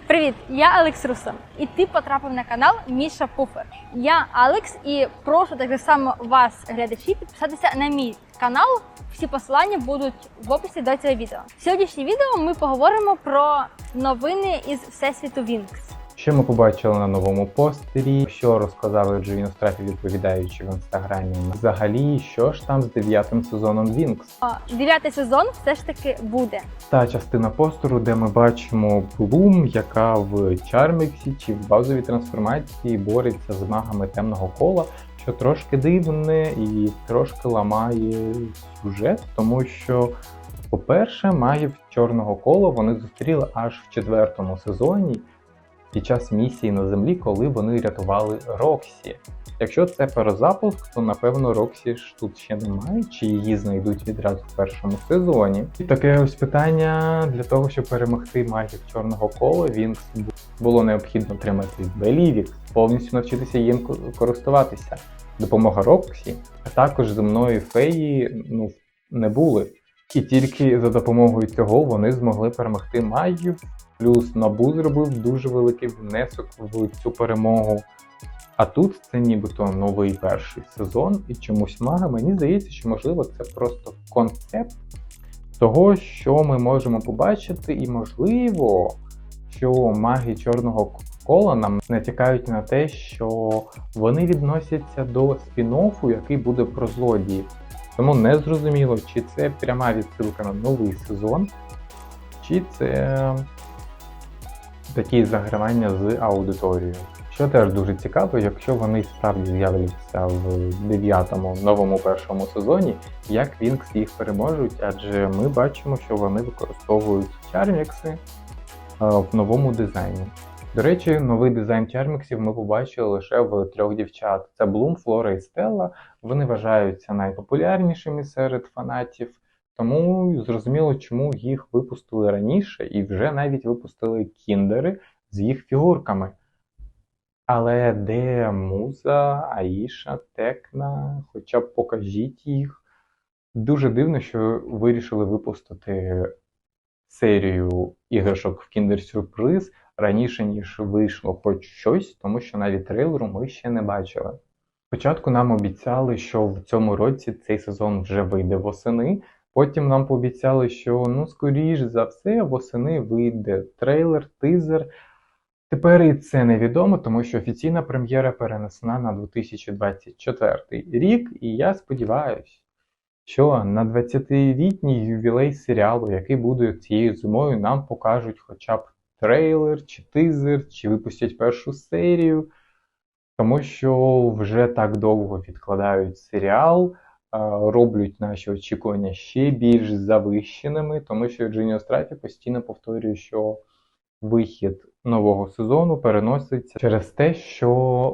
Привіт, я Алекс Руса, і ти потрапив на канал Міша Пуфер. Я Алекс і прошу так само вас, глядачі, підписатися на мій канал. Всі посилання будуть в описі до цього відео. В сьогоднішнє відео ми поговоримо про новини із всесвіту Вінкс. Що ми побачили на новому постері, що розказали Джині Страфі, відповідаючи в інстаграмі. Взагалі, що ж там з дев'ятим сезоном Вінкс? Дев'ятий сезон все ж таки буде. Та частина постеру, де ми бачимо Блум, яка в Чарміксі чи в базовій трансформації бореться з магами темного кола, що трошки дивне і трошки ламає сюжет, тому що. По-перше, магів чорного кола вони зустріли аж в четвертому сезоні під час місії на землі, коли вони рятували Роксі. Якщо це перезапуск, то напевно Роксі ж тут ще немає, чи її знайдуть відразу в першому сезоні. І таке ось питання для того, щоб перемогти магів чорного кола, Вінкс було необхідно отримати Белівікс, повністю навчитися їм користуватися. Допомога Роксі, а також земної феї ну, не були. І тільки за допомогою цього вони змогли перемогти магів. Плюс Набу зробив дуже великий внесок в цю перемогу. А тут це нібито новий перший сезон, і чомусь мага, мені здається, що можливо це просто концепт того, що ми можемо побачити, і можливо, що маги чорного кола нам натякають на те, що вони відносяться до спін-оффу, який буде про злодіїв. Тому не зрозуміло, чи це пряма відсилка на новий сезон, чи це такі загравання з аудиторією. Що теж дуже цікаво, якщо вони справді з'являться в дев'ятому новому першому сезоні, як Вінкс їх переможуть, адже ми бачимо, що вони використовують чармікси е, в новому дизайні. До речі, новий дизайн чарміксів ми побачили лише в трьох дівчат: це Блум, Флора і Стелла. Вони вважаються найпопулярнішими серед фанатів. Тому зрозуміло, чому їх випустили раніше, і вже навіть випустили кіндери з їх фігурками. Але де Муза, Аїша, Текна, хоча б покажіть їх. Дуже дивно, що вирішили випустити серію іграшок в Surprise раніше, ніж вийшло хоч щось, тому що навіть трейлеру ми ще не бачили. Спочатку нам обіцяли, що в цьому році цей сезон вже вийде восени. Потім нам пообіцяли, що ну, скоріш за все, восени вийде трейлер, тизер. Тепер і це невідомо, тому що офіційна прем'єра перенесена на 2024 рік, і я сподіваюся, що на 20-літній ювілей серіалу, який буде цією зимою, нам покажуть хоча б трейлер, чи тизер, чи випустять першу серію, тому що вже так довго відкладають серіал роблять наші очікування ще більш завищеними, тому що Джиніо Страфі постійно повторює, що вихід нового сезону переноситься через те, що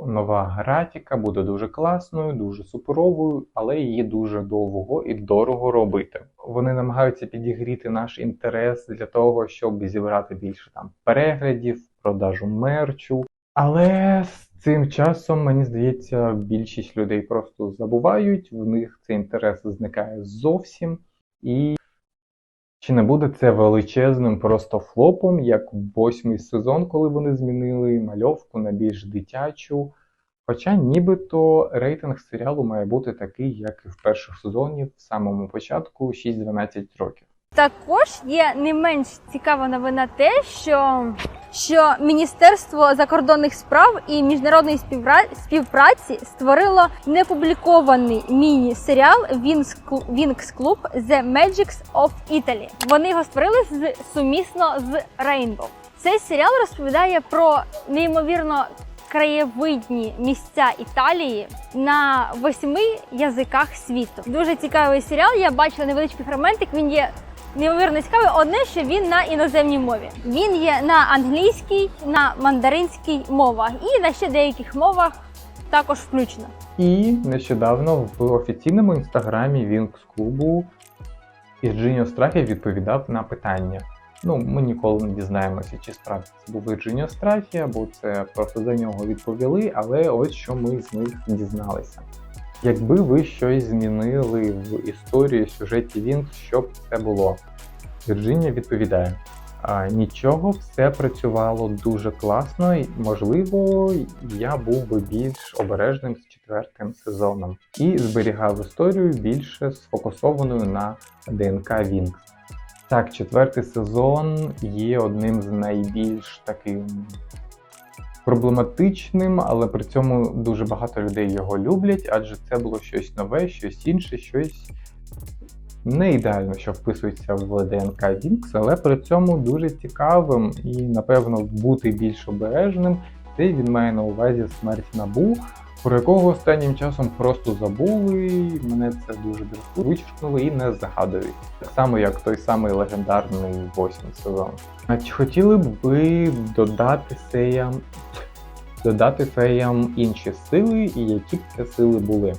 нова графіка буде дуже класною, дуже суперовою, але її дуже довго і дорого робити. Вони намагаються підігріти наш інтерес для того, щоб зібрати більше там переглядів, продажу мерчу. Але з цим часом, мені здається, більшість людей просто забувають, в них цей інтерес зникає зовсім. І чи не буде це величезним просто флопом, як восьмий сезон, коли вони змінили мальовку на більш дитячу? Хоча нібито рейтинг серіалу має бути такий, як і в перших сезоні, в самому початку 6-12 років. Також є не менш цікава новина те, що, що Міністерство закордонних справ і міжнародної співпра- співпраці створило непублікований міні-серіал Wings Club The Magics of Italy. Вони його створили з, сумісно з Rainbow. Цей серіал розповідає про неймовірно краєвидні місця Італії на восьми язиках світу. Дуже цікавий серіал. Я бачила невеличкий фрагментик. Він є неймовірно цікавий. Одне, що він на іноземній мові. Він є на англійській, на мандаринській мовах і на ще деяких мовах також включено. І нещодавно в офіційному інстаграмі Вінкс клубу Ірджиніо Страфі відповідав на питання. Ну, ми ніколи не дізнаємося, чи справді це був Ірджиніо Страфі, або це просто за нього відповіли, але ось що ми з них дізналися. Якби ви щось змінили в історії сюжеті Вінкс, що б це було? Вірджинія відповідає: нічого, все працювало дуже класно. і, Можливо, я був би більш обережним з четвертим сезоном і зберігав історію більше сфокусованою на ДНК Вінкс. Так, четвертий сезон є одним з найбільш таким проблематичним, але при цьому дуже багато людей його люблять, адже це було щось нове, щось інше, щось не ідеально, що вписується в ДНК Вінкс, але при цьому дуже цікавим і, напевно, бути більш обережним. Це він має на увазі смерть набу, про якого останнім часом просто забули. Мене це дуже дратує, вичеркнули і не згадують. Так само, як той самий легендарний восьмий сезон. А чи хотіли б ви додати феям, додати феям інші сили, і які б це сили були?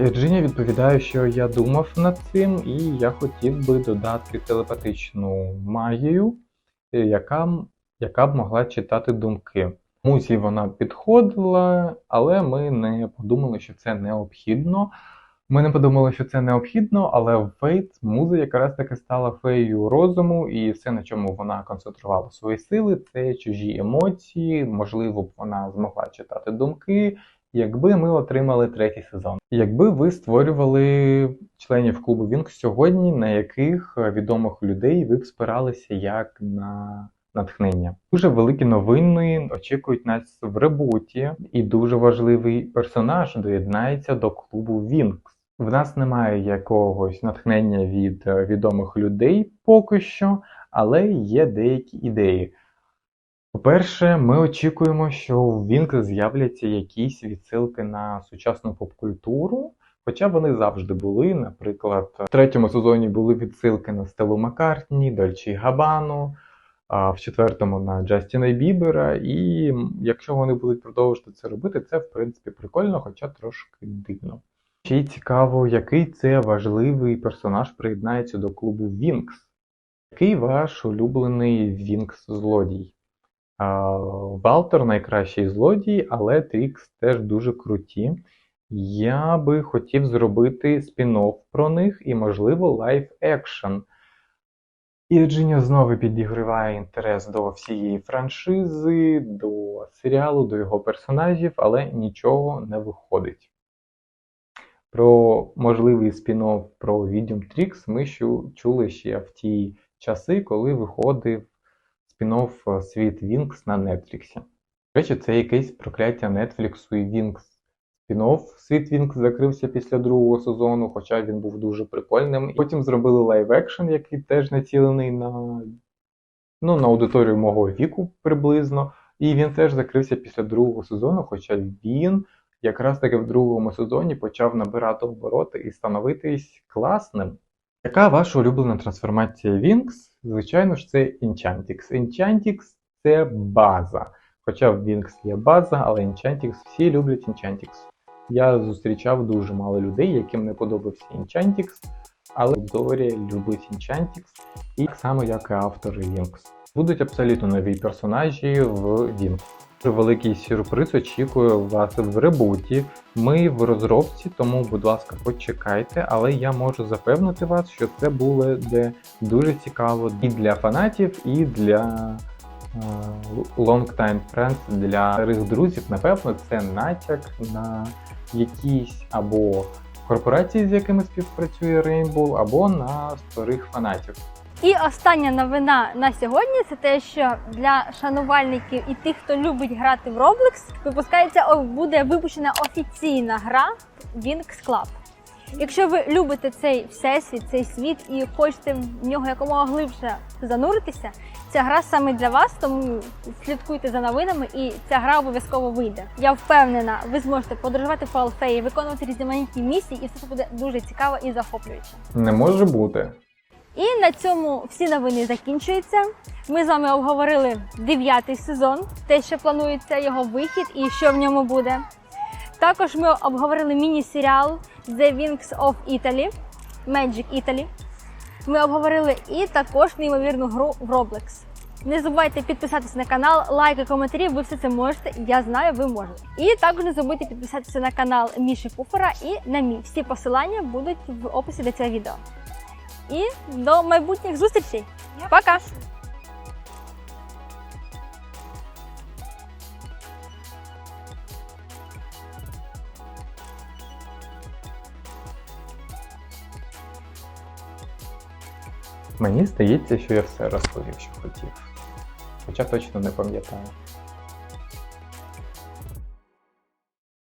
Ірджиня відповідає, що я думав над цим, і я хотів би додати телепатичну магію, яка, яка б могла читати думки. Музі вона підходила, але ми не подумали, що це необхідно. Ми не подумали, що це необхідно, але Фейт муза якраз таки стала феєю розуму, і все, на чому вона концентрувала свої сили, це чужі емоції. Можливо, б вона змогла читати думки, якби ми отримали третій сезон. Якби ви створювали членів клубу Вінкс сьогодні, на яких відомих людей ви б спиралися як на натхнення? Дуже великі новини очікують нас в ребуті, і дуже важливий персонаж доєднається до клубу Вінкс. В нас немає якогось натхнення від е, відомих людей поки що, але є деякі ідеї. По-перше, ми очікуємо, що в Вінкс з'являться якісь відсилки на сучасну попкультуру, хоча вони завжди були. Наприклад, в третьому сезоні були відсилки на Стелу Маккартні, Дольче Габану, а в четвертому на Джастіна Бібера. І якщо вони будуть продовжувати це робити, це в принципі прикольно, хоча трошки дивно. Ще й цікаво, який це важливий персонаж приєднається до клубу Вінкс. Який ваш улюблений Вінкс злодій? Валтер найкращий злодій, але Трікс теж дуже круті. Я би хотів зробити спін-офф про них і, можливо, лайв екшн. І Virginia знову підігриває інтерес до всієї франшизи, до серіалу, до його персонажів, але нічого не виходить. Про можливий спін-офф про Відьом Трікс ми чули ще в ті часи, коли виходив спін-офф Світ Вінкс на Нетфліксі. До речі, це якесь прокляття Нетфліксу і Вінкс. Спін-офф Світ Вінкс закрився після другого сезону, хоча він був дуже прикольним. Потім зробили лайв-екшн, який теж націлений на, ну, на аудиторію мого віку приблизно. І він теж закрився після другого сезону, хоча він якраз таки в другому сезоні почав набирати обороти і становитись класним. Яка ваша улюблена трансформація Вінкс? Звичайно ж, це Enchantix. Enchantix – це база. Хоча в Wings є база, але Enchantix всі люблять Enchantix. Я зустрічав дуже мало людей, яким не подобався Enchantix, але аудиторія любить Enchantix, і так само, як і автори Wings. Будуть абсолютно нові персонажі в Wings. Великий сюрприз очікує вас в ребуті. Ми в розробці, тому, будь ласка, почекайте, але я можу запевнити вас, що це буде дуже цікаво і для фанатів, і для е, long time friends, для старих друзів. Напевно, це натяк на якісь або корпорації, з якими співпрацює Rainbow, або на старих фанатів. І остання новина на сьогодні це те, що для шанувальників і тих, хто любить грати в Roblox, випускається буде випущена офіційна гра Wings Club. Якщо ви любите цей всесвіт, цей світ і хочете в нього якомога глибше зануритися, ця гра саме для вас, тому слідкуйте за новинами, і ця гра обов'язково вийде. Я впевнена, ви зможете подорожувати по Алфеї, виконувати різноманітні місії, і все це буде дуже цікаво і захоплююче. Не може бути. І на цьому всі новини закінчуються. Ми з вами обговорили дев'ятий сезон, те, що планується його вихід і що в ньому буде. Також ми обговорили міні-серіал The Wings of Italy, Magic Italy. Ми обговорили і також неймовірну гру в Roblox. Не забувайте підписатися на канал, лайки, коментарі, ви все це можете. Я знаю, ви можете. І також не забудьте підписатися на канал Міші Пуфера і на мій. Всі посилання будуть в описі до цього відео. І до майбутніх зустрічей! Пока! Мені здається, що я все розповів, що хотів. Хоча точно не пам'ятаю.